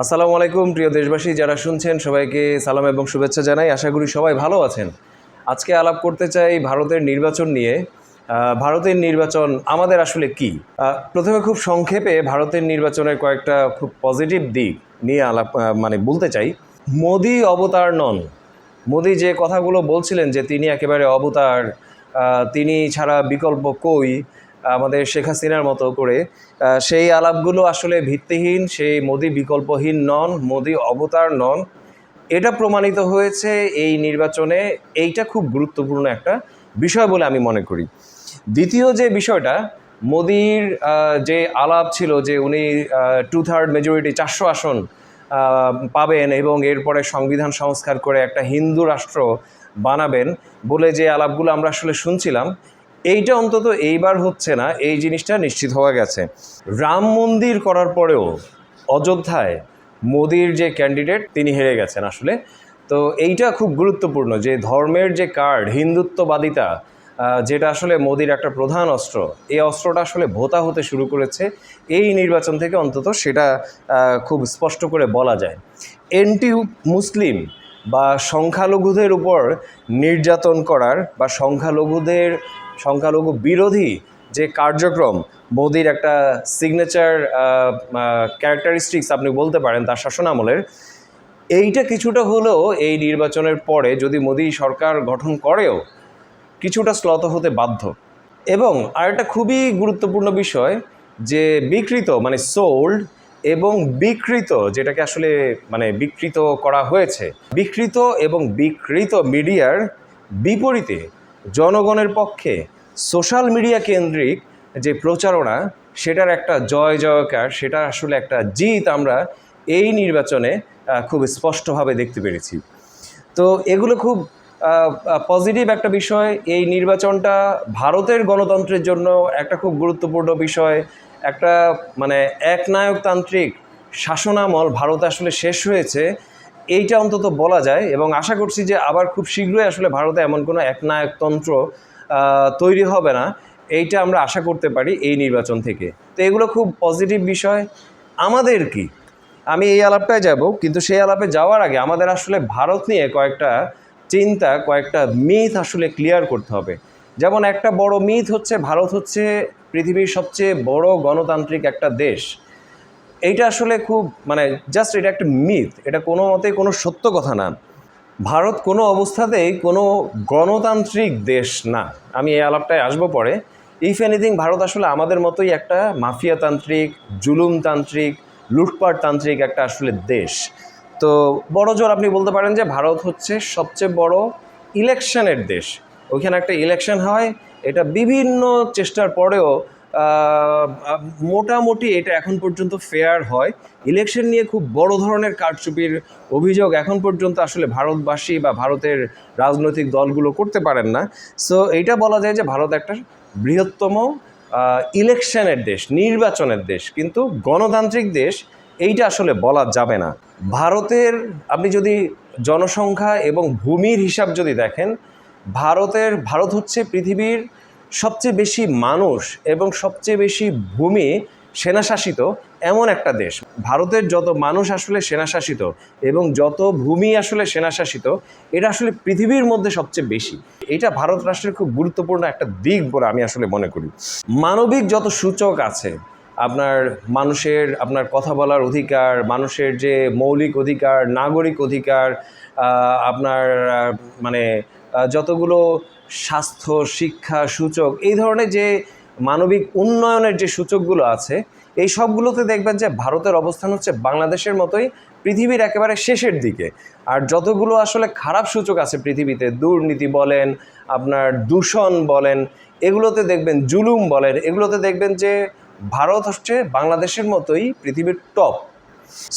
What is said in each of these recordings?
আসসালামু আলাইকুম, প্রিয় দেশবাসী, যারা শুনছেন, সবাইকে সালাম এবং শুভেচ্ছা জানাই। আশা করি সবাই ভালো আছেন। আজকে আলাপ করতে চাই ভারতের নির্বাচন নিয়ে। ভারতের নির্বাচন আমাদের আসলে কি? প্রথমে খুব সংক্ষেপে ভারতের নির্বাচনের কয়েকটা খুব পজিটিভ দিক নিয়ে আলাপ মানে বলতে চাই। মোদি অবতার নন। মোদি যে কথাগুলো বলছিলেন যে তিনি একেবারে অবতার তিনি ছাড়া বিকল্প কই? আমাদের শেখ হাসিনার মতো করে সেই আলাপগুলো আসলে ভিত্তিহীন, সেই মোদি বিকল্পহীন নন, মোদি অবতার নন। এটা প্রমাণিত হয়েছে এই নির্বাচনে। এইটা খুব গুরুত্বপূর্ণ একটা বিষয় বলে আমি মনে করি। দ্বিতীয় যে বিষয়টা, মোদির যে আলাপ ছিল যে উনি টু থার্ড মেজরিটি চারশো আসন পাবেন এবং এরপরে সংবিধান সংস্কার করে একটা হিন্দু রাষ্ট্র বানাবেন বলে যে আলাপগুলো আমরা আসলে শুনছিলাম এইটা অন্তত এইবার হচ্ছে না, এই জিনিসটা নিশ্চিত হওয়া গেছে। রাম মন্দির করার পরেও অযোধ্যায় মোদির যে ক্যান্ডিডেট তিনি হেরে গেছেন আসলে। তো এইটা খুব গুরুত্বপূর্ণ যে ধর্মের যে কার্ড হিন্দুত্ববাদিতা যেটা আসলে মোদির একটা প্রধান অস্ত্র, এই অস্ত্রটা আসলে ভোতা হতে শুরু করেছে। এই নির্বাচন থেকে অন্তত সেটা খুব স্পষ্ট করে বলা যায়। এন্টি মুসলিম বা সংখ্যালঘুদের উপর নির্যাতন করার বা সংখ্যালঘুদের সংখ্যালঘু বিরোধী যে কার্যক্রম, মোদির একটা সিগনেচার ক্যারেক্টারিস্টিক্স আপনি বলতে পারেন তার শাসনামলের এইটা কিছুটা হলেও এই নির্বাচনের পরে যদি মোদি সরকার গঠন করেও কিছুটা শ্লথ হতে বাধ্য। এবং আর একটা খুবই গুরুত্বপূর্ণ বিষয় যে বিকৃত মানে সোল্ড এবং বিকৃত যেটাকে আসলে মানে বিকৃত করা হয়েছে, বিকৃত এবং বিকৃত মিডিয়ার বিপরীতে জনগণের পক্ষে সোশ্যাল মিডিয়া কেন্দ্রিক যে প্রচারণা, সেটার একটা জয় জয়কার, সেটা আসলে একটা জিত আমরা এই নির্বাচনে খুব স্পষ্টভাবে দেখতে পেরেছি। তো এগুলো খুব পজিটিভ একটা বিষয়। এই নির্বাচনটা ভারতের গণতন্ত্রের জন্য একটা খুব গুরুত্বপূর্ণ বিষয়। একটা মানে একনায়কতান্ত্রিক শাসনামল ভারত আসলে শেষ হয়েছে। এইটা অন্তত বলা যায় এবং আশা করছি যে আবার খুব শীঘ্রই আসলে ভারতে এমন কোনো একনায়কতন্ত্র তৈরি হবে না। এইটা আমরা আশা করতে পারি এই নির্বাচন থেকে। তো এগুলো খুব পজিটিভ বিষয়। আমাদের কি? আমি এই আলাপটায় যাব, কিন্তু সেই আলাপে যাওয়ার আগে আমাদের আসলে ভারত নিয়ে কয়েকটা চিন্তা, কয়েকটা মিথ আসলে ক্লিয়ার করতে হবে। যেমন একটা বড় মিথ হচ্ছে, ভারত হচ্ছে পৃথিবীর সবচেয়ে বড় গণতান্ত্রিক একটা দেশ। এইটা আসলে খুব মানে জাস্ট এটা একটা মিথ এটা কোনো মতে কোনো সত্য কথা না। ভারত কোনো অবস্থাতেই কোনো গণতান্ত্রিক দেশ না। আমি এই আলাপটায় আসব পরে। ইফ এনিথিং ভারত আসলে আমাদের মতোই একটা মাফিয়াতান্ত্রিক, জুলুমতান্ত্রিক, লুটপাটতান্ত্রিক একটা আসলে দেশ। তো বড় জোর আপনি বলতে পারেন যে ভারত হচ্ছে সবচেয়ে বড় ইলেকশনের দেশ। ওইখানে একটা ইলেকশন হয়, এটা বিভিন্ন চেষ্টার পরেও মোটামুটি এটা এখন পর্যন্ত ফেয়ার হয়। ইলেকশন নিয়ে খুব বড় ধরনের কারচুপির অভিযোগ এখন পর্যন্ত আসলে ভারতবাসী বা ভারতের রাজনৈতিক দলগুলো করতে পারেন না। সো এটা বলা যায় যে ভারত একটা বৃহত্তম ইলেকশনের দেশ, নির্বাচনের দেশ। কিন্তু গণতান্ত্রিক দেশ এইটা আসলে বলা যাবে না। ভারতের, আপনি যদি জনসংখ্যা এবং ভূমির হিসাব যদি দেখেন, ভারতের, ভারত হচ্ছে পৃথিবীর সবচেয়ে বেশি মানুষ এবং সবচেয়ে বেশি ভূমি সেনাশাসিত এমন একটা দেশ। ভারতের যত মানুষ আসলে সেনাশাসিত এবং যত ভূমি আসলে সেনাশাসিত, এটা আসলে পৃথিবীর মধ্যে সবচেয়ে বেশি। এটা ভারত রাষ্ট্রের খুব গুরুত্বপূর্ণ একটা দিক বলে আমি আসলে মনে করি। মানবিক যত সূচক আছে, আপনার মানুষের, আপনার কথা বলার অধিকার, মানুষের যে মৌলিক অধিকার, নাগরিক অধিকার আপনার মানে যতগুলো স্বাস্থ্য, শিক্ষা, সূচক, এই ধরনের যে মানবিক উন্নয়নের যে সূচকগুলো আছে, এই সবগুলোতে দেখবেন যে ভারতের অবস্থান হচ্ছে বাংলাদেশের মতোই পৃথিবীর একেবারে শেষের দিকে। আর যতগুলো আসলে খারাপ সূচক আছে পৃথিবীতে, দুর্নীতি বলেন, আপনার দূষণ বলেন, এগুলোতে দেখবেন জুলুম বলেন, এগুলোতে দেখবেন যে ভারত হচ্ছে বাংলাদেশের মতোই পৃথিবীর টপ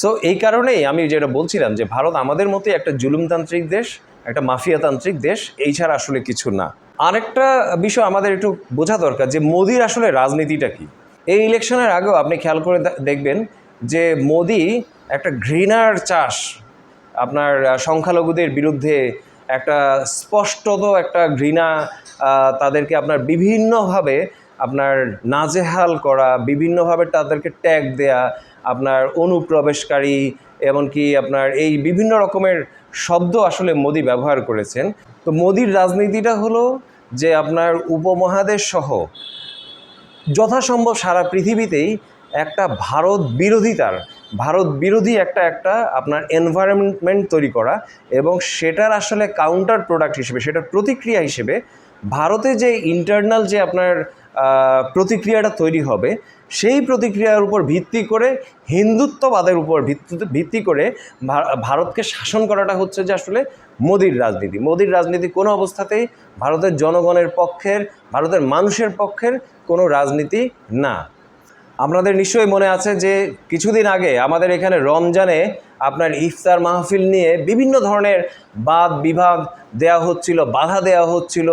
সো এই কারণেই আমি যেটা বলছিলাম যে ভারত আমাদের মতোই একটা জুলুমতান্ত্রিক দেশ একটা মাফিয়াতান্ত্রিক দেশ, এই ছাড়া আসলে কিছু না। আরেকটা বিষয় আমাদের একটু বোঝা দরকার যে মোদির আসলে রাজনীতিটা কি। এই ইলেকশনের আগেও আপনি খেয়াল করে দেখবেন যে মোদি একটা ঘৃণার চাষ, আপনার সংখ্যালঘুদের বিরুদ্ধে একটা স্পষ্টত একটা ঘৃণা তাদেরকে আপনার বিভিন্নভাবে আপনার নাজেহাল করা, বিভিন্নভাবে তাদেরকে ট্যাগ দেয়া, আপনার অনুপ্রবেশকারী, এমনকি আপনার এই বিভিন্ন রকমের শব্দ আসলে মোদি ব্যবহার করেছেন। তো মোদির রাজনীতিটা হলো যে আপনার উপমহাদেশ সহ যথাসম্ভব সারা পৃথিবীতেই একটা ভারত বিরোধিতার ভারত বিরোধী একটা একটা আপনার এনভায়রনমেন্ট তৈরি করা এবং সেটার আসলে কাউন্টার প্রোডাক্ট হিসেবে, সেটার প্রতিক্রিয়া হিসেবে ভারতে যে ইন্টারনাল যে আপনার প্রতিক্রিয়াটা তৈরি হবে। সেই প্রতিক্রিয়ার উপর ভিত্তি করে হিন্দুত্ববাদের উপর ভিত্তি ভিত্তি করে ভারতকে শাসন করাটা হচ্ছে যে আসলে মোদির রাজনীতি। মোদির রাজনীতি কোনো অবস্থাতেই ভারতের জনগণের পক্ষের, ভারতের মানুষের পক্ষের কোনো রাজনীতি না। আপনাদের নিশ্চয়ই মনে আছে যে কিছুদিন আগে আমাদের এখানে রমজানে আপনার ইফতার মাহফিল নিয়ে বিভিন্ন ধরনের বাদ, বিভাগ দেয়া হচ্ছিল, বাধা দেওয়া হচ্ছিল,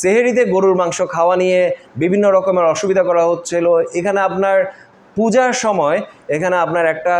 সেহেরিতে গরুর মাংস খাওয়া নিয়ে বিভিন্ন রকমের অসুবিধা করা হচ্ছিল। এখানে আপনার পূজার সময় এখানে আপনার একটা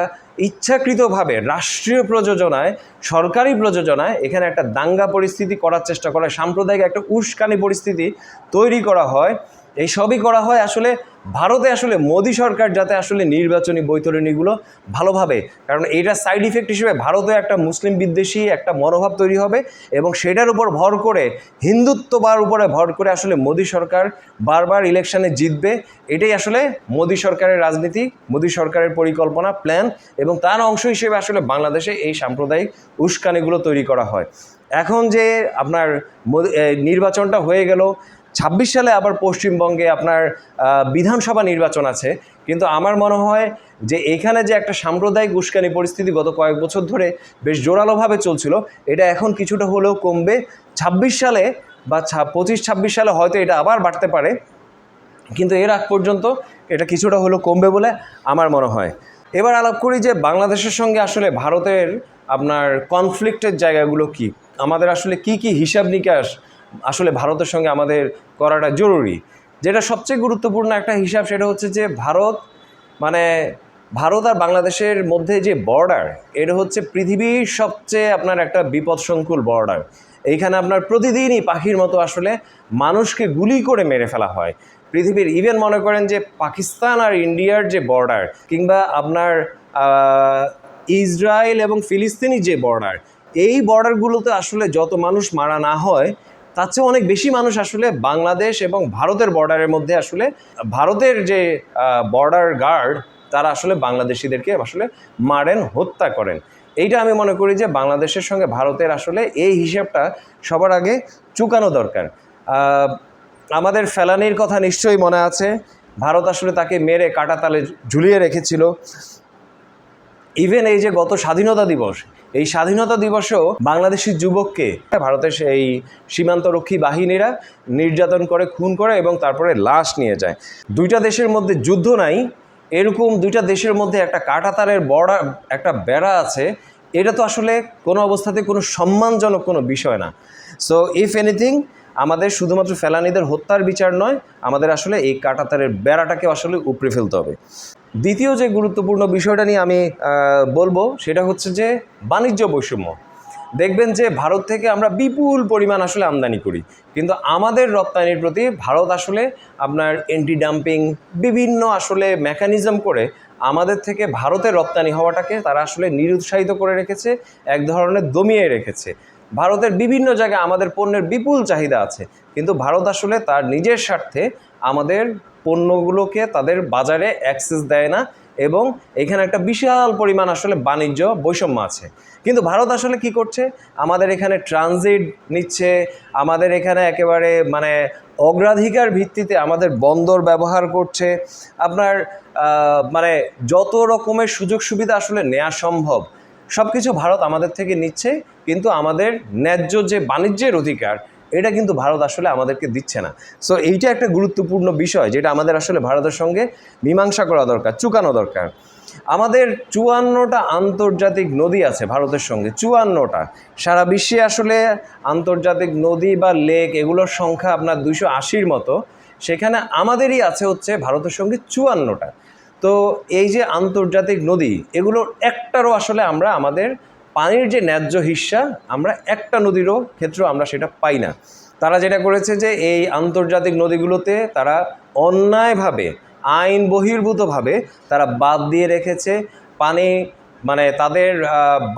ইচ্ছাকৃতভাবে রাষ্ট্রীয় প্রযোজনায়, সরকারি প্রযোজনায় এখানে একটা দাঙ্গা পরিস্থিতি করার চেষ্টা করা, সাম্প্রদায়িক একটা উস্কানি পরিস্থিতি তৈরি করা হয়। এই সবই করা হয় আসলে ভারতে আসলে মোদী সরকার যাতে আসলে নির্বাচনী বৈতরণীগুলো ভালোভাবে, কারণ এইটা সাইড ইফেক্ট হিসেবে ভারতে একটা মুসলিম বিদ্বেষী একটা মনোভাব তৈরি হবে এবং সেটার উপর ভর করে হিন্দুত্ববার উপরে ভর করে আসলে মোদী সরকার বারবার ইলেকশনে জিতবে, এটাই আসলে মোদী সরকারের রাজনীতি, মোদী সরকারের পরিকল্পনা প্ল্যান এবং তার অংশ হিসেবে আসলে বাংলাদেশে এই সাম্প্রদায়িক উস্কানিগুলো তৈরি করা হয়। এখন যে আপনার নির্বাচনটা হয়ে গেল ছাব্বিশ সালে আবার পশ্চিমবঙ্গে আপনার বিধানসভা নির্বাচন আছে। কিন্তু আমার মনে হয় যে এখানে যে একটা সাম্প্রদায়িক উস্কানি পরিস্থিতি গত কয়েক বছর ধরে বেশ জোরালোভাবে চলছিল, এটা এখন কিছুটা হলেও কমবে। ছাব্বিশ সালে বা পঁচিশ ছাব্বিশ সালে হয়তো এটা আবার বাড়তে পারে, কিন্তু এর আগ পর্যন্ত এটা কিছুটা হলেও কমবে বলে আমার মনে হয়। এবার আলাপ করি যে বাংলাদেশের সঙ্গে আসলে ভারতের আপনার কনফ্লিক্টের জায়গাগুলো কি? আমাদের আসলে কি কি হিসাব নিকাশ আসলে ভারতের সঙ্গে আমাদের করাটা জরুরি। যেটা সবচেয়ে গুরুত্বপূর্ণ একটা হিসাব সেটা হচ্ছে যে ভারত মানে ভারত আর বাংলাদেশের মধ্যে যে বর্ডার এটা হচ্ছে পৃথিবীর সবচেয়ে আপনার একটা বিপদসংকুল বর্ডার এইখানে আপনার প্রতিদিনই পাখির মতো আসলে মানুষকে গুলি করে মেরে ফেলা হয়। পৃথিবীর ইভেন মনে করেন যে পাকিস্তান আর ইন্ডিয়ার যে বর্ডার কিংবা আপনার ইসরায়েল এবং ফিলিস্তিনি যে বর্ডার এই বর্ডারগুলোতে আসলে যত মানুষ মারা না হয় তার চেয়ে অনেক বেশি মানুষ আসলে বাংলাদেশ এবং ভারতের বর্ডারের মধ্যে আসলে, ভারতের যে বর্ডার গার্ড, তারা আসলে বাংলাদেশিদেরকে আসলে মারেন, হত্যা করেন। এইটা আমি মনে করি যে, বাংলাদেশের সঙ্গে ভারতের আসলে এই হিসাবটা সবার আগে চুকানো দরকার। আমাদের ফেলানির কথা নিশ্চয়ই মনে আছে। ভারত আসলে তাকে মেরে কাটাতালে ঝুলিয়ে রেখেছিল। ইভেন এই যে গত স্বাধীনতা দিবস এই স্বাধীনতা দিবসেও বাংলাদেশি যুবককে ভারতের এই সীমান্তরক্ষী বাহিনীরা নির্যাতন করে, খুন করে এবং তারপরে লাশ নিয়ে যায়। দুইটা দেশের মধ্যে যুদ্ধ নাই, এরকম দুইটা দেশের মধ্যে একটা কাঁটাতারের বড়, একটা বেড়া আছে, এটা তো আসলে কোনো অবস্থাতে কোনো সম্মানজনক কোনো বিষয় না। সো ইফ এনিথিং আমাদের শুধুমাত্র ফেলানিদের হত্যার বিচার নয়, আমাদের আসলে এই কাটাতারের বেড়াটাকে আসলে উপড়ে ফেলতে হবে। দ্বিতীয় যে গুরুত্বপূর্ণ বিষয়টা নিয়ে আমি বলব সেটা হচ্ছে যে বাণিজ্য বৈষম্য। দেখবেন যে ভারত থেকে আমরা বিপুল পরিমাণ আসলে আমদানি করি, কিন্তু আমাদের রপ্তানির প্রতি ভারত আসলে আপনার এন্টি ডাম্পিং বিভিন্ন আসলে মেকানিজম করে আমাদের থেকে ভারতে রপ্তানি হওয়াটাকে তারা আসলে নিরুৎসাহিত করে রেখেছে, এক ধরনের দমিয়ে রেখেছে। ভারতের বিভিন্ন জায়গায় আমাদের পণ্যের বিপুল চাহিদা আছে। কিন্তু ভারত আসলে তার নিজের স্বার্থে আমাদের পণ্যগুলোকে তাদের বাজারে অ্যাক্সেস দেয় না এবং এখানে একটা বিশাল পরিমাণ আসলে বাণিজ্য বৈষম্য আছে। কিন্তু ভারত আসলে কি করছে? আমাদের এখানে ট্রানজিট নিচ্ছে, আমাদের এখানে একেবারে মানে অগ্রাধিকার ভিত্তিতে আমাদের বন্দর ব্যবহার করছে। আপনার মানে যত রকমের সুযোগ সুবিধা আসলে নেওয়া সম্ভব। সব কিছু ভারত আমাদের থেকে নিচ্ছে, কিন্তু আমাদের ন্যায্য যে বাণিজ্যের অধিকার, এটা কিন্তু ভারত আসলে আমাদেরকে দিচ্ছে না। সো এইটা একটা গুরুত্বপূর্ণ বিষয়, যেটা আমাদের আসলে ভারতের সঙ্গে মীমাংসা করা দরকার, চুকানো দরকার। আমাদের চুয়ান্নটা আন্তর্জাতিক নদী আছে ভারতের সঙ্গে, চুয়ান্নটা। সারা বিশ্বে আসলে আন্তর্জাতিক নদী বা লেক, এগুলোর সংখ্যা আপনার দুইশো আশির মতো। সেখানে আমাদেরই আছে হচ্ছে ভারতের সঙ্গে চুয়ান্নটা। তো এই যে আন্তর্জাতিক নদী এগুলোর একটারও আসলে আমরা আমাদের পানির যে ন্যায্য হিস্সা আমরা একটা নদীরও ক্ষেত্রেও আমরা সেটা পাই না। তারা যেটা করেছে যে এই আন্তর্জাতিক নদীগুলোতে তারা অন্যায়ভাবে, আইন বহির্ভূতভাবে তারা বাদ দিয়ে রেখেছে। পানি মানে তাদের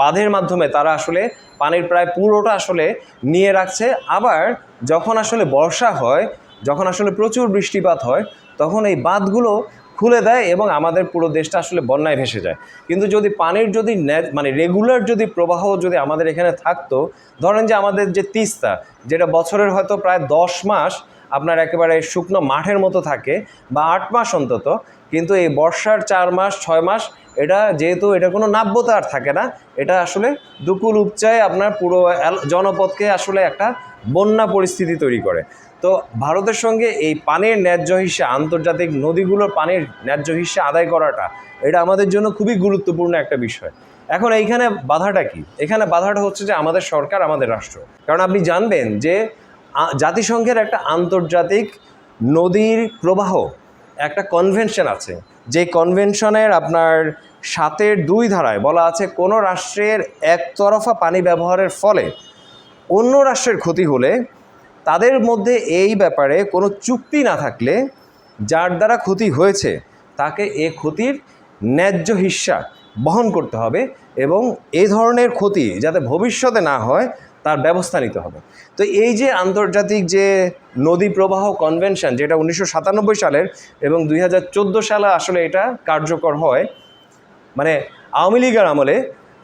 বাঁধের মাধ্যমে তারা আসলে পানির প্রায় পুরোটা আসলে নিয়ে রাখছে। আবার যখন আসলে বর্ষা হয়, যখন আসলে প্রচুর বৃষ্টিপাত হয়, তখন এই বাঁধগুলো খুলে দেয় এবং আমাদের পুরো দেশটা আসলে বন্যায় ভেসে যায়। কিন্তু যদি পানির যদি মানে রেগুলার যদি প্রবাহ যদি আমাদের এখানে থাকতো, ধরেন যে আমাদের যে তিস্তা, যেটা বছরের হয়তো প্রায় দশ মাস আপনার একেবারে শুকনো মাঠের মতো থাকে বা আট মাস অন্তত, কিন্তু এই বর্ষার চার মাস, ছয় মাস এটা যেহেতু এটা কোনো নাব্যতা আর থাকে না, এটা আসলে দুকুল উপচায় আপনার পুরো জনপদকে আসলে একটা বন্যা পরিস্থিতি তৈরি করে। তো ভারতের সঙ্গে এই পানির ন্যায্য হিসা, আন্তর্জাতিক নদীগুলোর পানির ন্যায্য হিসা আদায় করাটা, এটা আমাদের জন্য খুবই গুরুত্বপূর্ণ একটা বিষয়। এখন এইখানে বাধাটা কি? এখানে বাধাটা হচ্ছে যে আমাদের সরকার, আমাদের রাষ্ট্র। কারণ আপনি জানবেন যে জাতিসংঘের একটা আন্তর্জাতিক নদীর প্রবাহ, একটা কনভেনশন আছে। যে কনভেনশনের আপনার সাতের দুই ধারায় বলা আছে, কোনো রাষ্ট্রের একতরফা পানি ব্যবহারের ফলে অন্য রাষ্ট্রের ক্ষতি হলে তাদের মধ্যে এই ব্যাপারে কোনো চুক্তি না থাকলে যার দ্বারা ক্ষতি হয়েছে, তাকে এ ক্ষতির ন্যায্য হিস্সা বহন করতে হবে এবং এই ধরনের ক্ষতি যাতে ভবিষ্যতে না হয়, তার ব্যবস্থা নিতে হবে। তো এই যে আন্তর্জাতিক যে নদী প্রবাহ কনভেনশন, যেটা উনিশশো সাতানব্বই সালের এবং দুই হাজার চোদ্দ সালে আসলে এটা কার্যকর হয় মানে আওয়ামী লীগের আমলে,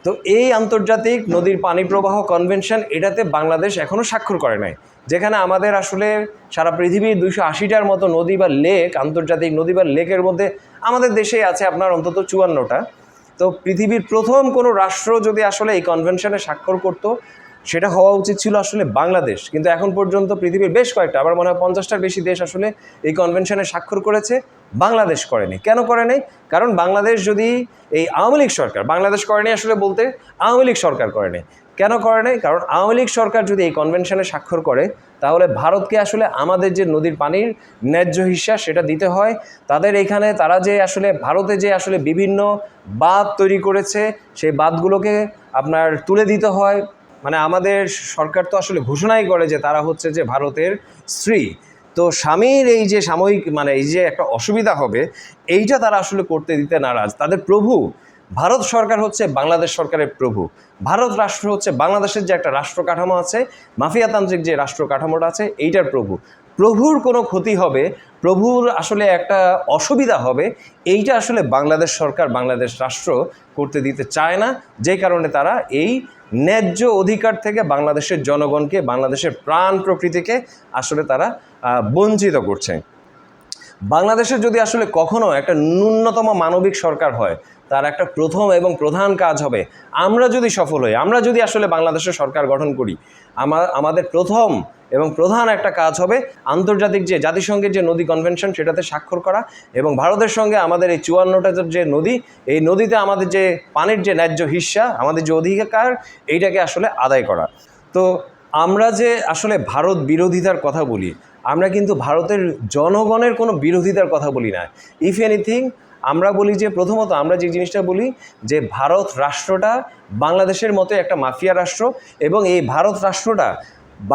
তো এই আন্তর্জাতিক নদীর পানি প্রবাহ কনভেনশন এটাতে বাংলাদেশ এখনও স্বাক্ষর করে নাই। যেখানে আমাদের আসলে সারা পৃথিবীর দুইশো আশিটার মতো নদী বা লেক, আন্তর্জাতিক নদী বা লেকের মধ্যে আমাদের দেশেই আছে আপনার অন্তত চুয়ান্নটা। তো পৃথিবীর প্রথম কোনো রাষ্ট্র যদি আসলে এই কনভেনশনে স্বাক্ষর করতো, সেটা হওয়া উচিত ছিল আসলে বাংলাদেশ। কিন্তু এখন পর্যন্ত পৃথিবীর বেশ কয়েকটা আবার মনে হয় পঞ্চাশটার বেশি দেশ আসলে এই কনভেনশনে স্বাক্ষর করেছে, বাংলাদেশ করেনি। কেন করে নাই? কারণ বাংলাদেশ যদি এই আওয়ামী লীগ সরকার, বাংলাদেশ করেনি আসলে বলতে, আওয়ামী লীগ সরকার করেনি কেন করে নাই? কারণ আওয়ামী লীগ সরকার যদি এই কনভেনশনে স্বাক্ষর করে, তাহলে ভারতকে আসলে আমাদের যে নদীর পানির ন্যায্য হিস্সা সেটা দিতে হয়। তাদের এখানে তারা যে আসলে, ভারতে যে আসলে বিভিন্ন বাঁধ তৈরি করেছে, সেই বাঁধগুলোকে আপনার তুলে দিতে হয়। মানে আমাদের সরকার তো আসলে ঘোষণাই করে যে তারা হচ্ছে যে ভারতের স্ত্রী। তো স্বামীর এই যে সাময়িক মানে এই যে একটা অসুবিধা হবে, এইটা তারা আসলে করতে দিতে নারাজ। তাদের প্রভু ভারত সরকার হচ্ছে বাংলাদেশ সরকারের প্রভু। ভারত রাষ্ট্র হচ্ছে বাংলাদেশের যে একটা রাষ্ট্র কাঠামো আছে, মাফিয়াতান্ত্রিক যে রাষ্ট্র কাঠামোটা আছে, এইটার প্রভু। প্রভুর কোনো ক্ষতি হবে, প্রভুর আসলে একটা অসুবিধা হবে, এইটা আসলে বাংলাদেশ সরকার, বাংলাদেশ রাষ্ট্র করতে দিতে চায় না। যে কারণে তারা এই ন্যায্য অধিকার থেকে বাংলাদেশের জনগণকে, বাংলাদেশের প্রাণ প্রকৃতিকে আসলে তারা বঞ্চিত করছে। বাংলাদেশের যদি আসলে কখনো একটা ন্যূনতম মানবিক সরকার হয় তার একটা প্রথম এবং প্রধান কাজ হবে, আমরা যদি সফল হই, আমরা যদি আসলে বাংলাদেশের সরকার গঠন করি আমার আমাদের প্রথম এবং প্রধান একটা কাজ হবে আন্তর্জাতিক যে জাতিসংঘের যে নদী কনভেনশন সেটাতে স্বাক্ষর করা এবং ভারতের সঙ্গে আমাদের এই চুয়ান্নটা যে নদী, এই নদীতে আমাদের যে পানির যে ন্যায্য হিস্সা, আমাদের যে অধিকার, এইটাকে আসলে আদায় করা। তো আমরা যে আসলে ভারত বিরোধিতার কথা বলি, আমরা কিন্তু ভারতের জনগণের কোনো বিরোধিতার কথা বলি না। ইফ এনিথিং আমরা বলি যে প্রথমত আমরা যে জিনিসটা বলি যে ভারত রাষ্ট্রটা বাংলাদেশের মতো একটা মাফিয়া রাষ্ট্র এবং এই ভারত রাষ্ট্রটা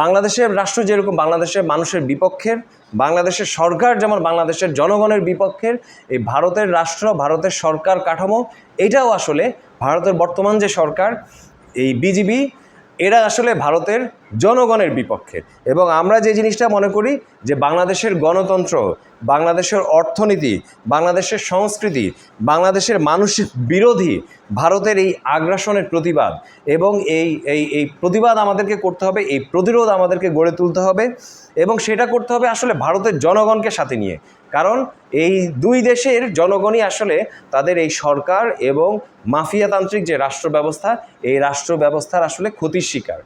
বাংলাদেশের রাষ্ট্র যেরকম বাংলাদেশের মানুষের বিপক্ষের, বাংলাদেশের সরকার যেমন বাংলাদেশের জনগণের বিপক্ষের, এই ভারতের রাষ্ট্র, ভারতের সরকার কাঠামো, এটাও আসলে ভারতের বর্তমান যে সরকার, এই বিজিবি, এরা আসলে ভারতের জনগণের বিপক্ষে। এবং আমরা যে জিনিসটা মনে করি যে বাংলাদেশের গণতন্ত্র, বাংলাদেশের অর্থনীতি, বাংলাদেশের সংস্কৃতি, বাংলাদেশের মানুষ বিরোধী ভারতের এই আগ্রাসনের প্রতিবাদ এবং এই এই এই প্রতিবাদ আমাদেরকে করতে হবে, এই প্রতিরোধ আমাদেরকে গড়ে তুলতে হবে এবং সেটা করতে হবে আসলে ভারতের জনগণকে সাথে নিয়ে। কারণ এই দুই দেশের জনগণই আসলে তাদের এই সরকার এবং মাফিয়াতান্ত্রিক যে রাষ্ট্র ব্যবস্থা এই রাষ্ট্র ব্যবস্থার আসলে ক্ষতির শিকার।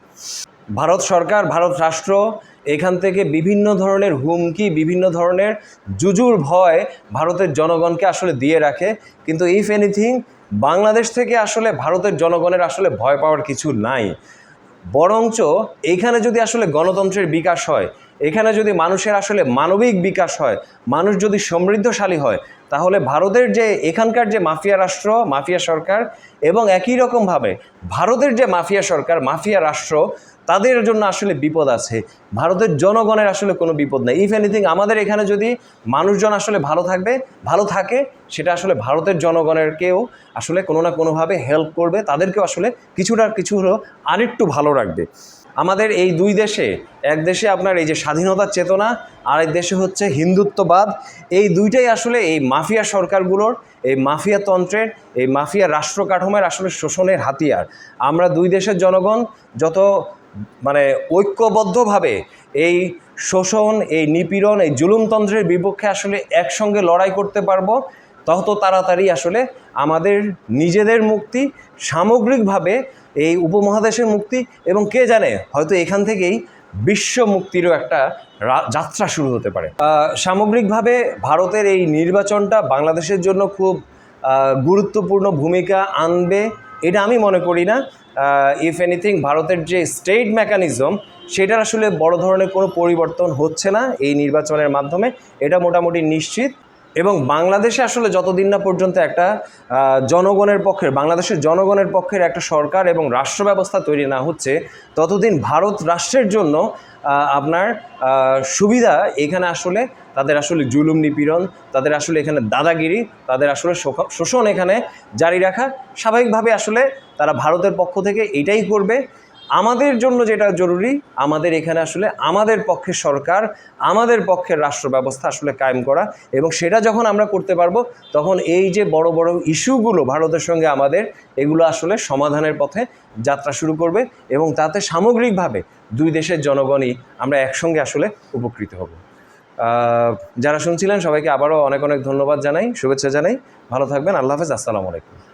ভারত সরকার, ভারত রাষ্ট্র এখান থেকে বিভিন্ন ধরনের হুমকি, বিভিন্ন ধরনের জুজুর ভয় ভারতের জনগণকে আসলে দিয়ে রাখে। কিন্তু ইফ এনিথিং বাংলাদেশ থেকে আসলে ভারতের জনগণের আসলে ভয় পাওয়ার কিছু নাই। বরঞ্চ এখানে যদি আসলে গণতন্ত্রের বিকাশ হয়, এখানে যদি মানুষের আসলে মানবিক বিকাশ হয়, মানুষ যদি সমৃদ্ধশালী হয়, তাহলে ভারতের যে এখানকার যে মাফিয়া রাষ্ট্র, মাফিয়া সরকার এবং একই রকমভাবে ভারতের যে মাফিয়া সরকার, মাফিয়া রাষ্ট্র তাদের জন্য আসলে বিপদ আছে। ভারতের জনগণের আসলে কোনো বিপদ নেই। ইফ এনিথিং আমাদের এখানে যদি মানুষজন আসলে ভালো থাকবে, ভালো থাকে, সেটা আসলে ভারতের জনগণেরকেও আসলে কোনো না কোনোভাবে হেল্প করবে। তাদেরকেও আসলে কিছুটা কিছু হলেও আরেকটু ভালো রাখবে। আমাদের এই দুই দেশে, এক দেশে আপনার এই যে স্বাধীনতার চেতনা আর এক দেশে হচ্ছে হিন্দুত্ববাদ। এই দুইটাই আসলে এই মাফিয়া সরকারগুলোর, এই মাফিয়া তন্ত্রের, এই মাফিয়া রাষ্ট্র কাঠামোর আসলে শোষণের হাতিয়ার। আমরা দুই দেশের জনগণ, যত মানে ঐক্যবদ্ধভাবে এই শোষণ, এই নিপীড়ন, এই জুলুমতন্ত্রের বিপক্ষে আসলে একসঙ্গে লড়াই করতে পারব, তত তাড়াতাড়ি আসলে আমাদের নিজেদের মুক্তি, সামগ্রিকভাবে এই উপমহাদেশের মুক্তি এবং কে জানে, হয়তো এখান থেকেই বিশ্ব মুক্তিরও একটা যাত্রা শুরু হতে পারে। সামগ্রিকভাবে ভারতের এই নির্বাচনটা বাংলাদেশের জন্য খুব গুরুত্বপূর্ণ ভূমিকা আনবে, এটা আমি মনে করি না। ইফ এনিথিং ভারতের যে স্টেট মেকানিজম সেটার আসলে বড় ধরনের কোনো পরিবর্তন হচ্ছে না এই নির্বাচনের মাধ্যমে। এটা মোটামুটি নিশ্চিত। এবং বাংলাদেশে আসলে যতদিন না পর্যন্ত একটা জনগণের পক্ষের, বাংলাদেশের জনগণের পক্ষের একটা সরকার এবং রাষ্ট্র ব্যবস্থা তৈরি না হচ্ছে, ততদিন ভারত রাষ্ট্রের জন্য আপনার সুবিধা এখানে আসলে তাদের আসলে জুলুম নিপীড়ন, তাদের আসলে এখানে দাদাগিরি, তাদের আসলে শোষ- শোষণ এখানে জারি রাখা, স্বাভাবিকভাবে আসলে তারা ভারতের পক্ষ থেকে এটাই করবে। আমাদের জন্য যেটা জরুরি, আমাদের এখানে আসলে আমাদের পক্ষে সরকার, আমাদের পক্ষের রাষ্ট্র ব্যবস্থা আসলে কায়েম করা এবং সেটা যখন আমরা করতে পারব, তখন এই যে বড় বড় ইস্যুগুলো ভারতের সঙ্গে আমাদের, এগুলো আসলে সমাধানের পথে যাত্রা শুরু করবে এবং তাতে সামগ্রিকভাবে দুই দেশের জনগণই আমরা একসঙ্গে আসলে উপকৃত হব। যারা শুনছিলেন, সবাইকে আবারও অনেক অনেক ধন্যবাদ জানাই, শুভেচ্ছা জানাই। ভালো থাকবেন, আল্লাহ হাফেজ, আসসালামু আলাইকুম।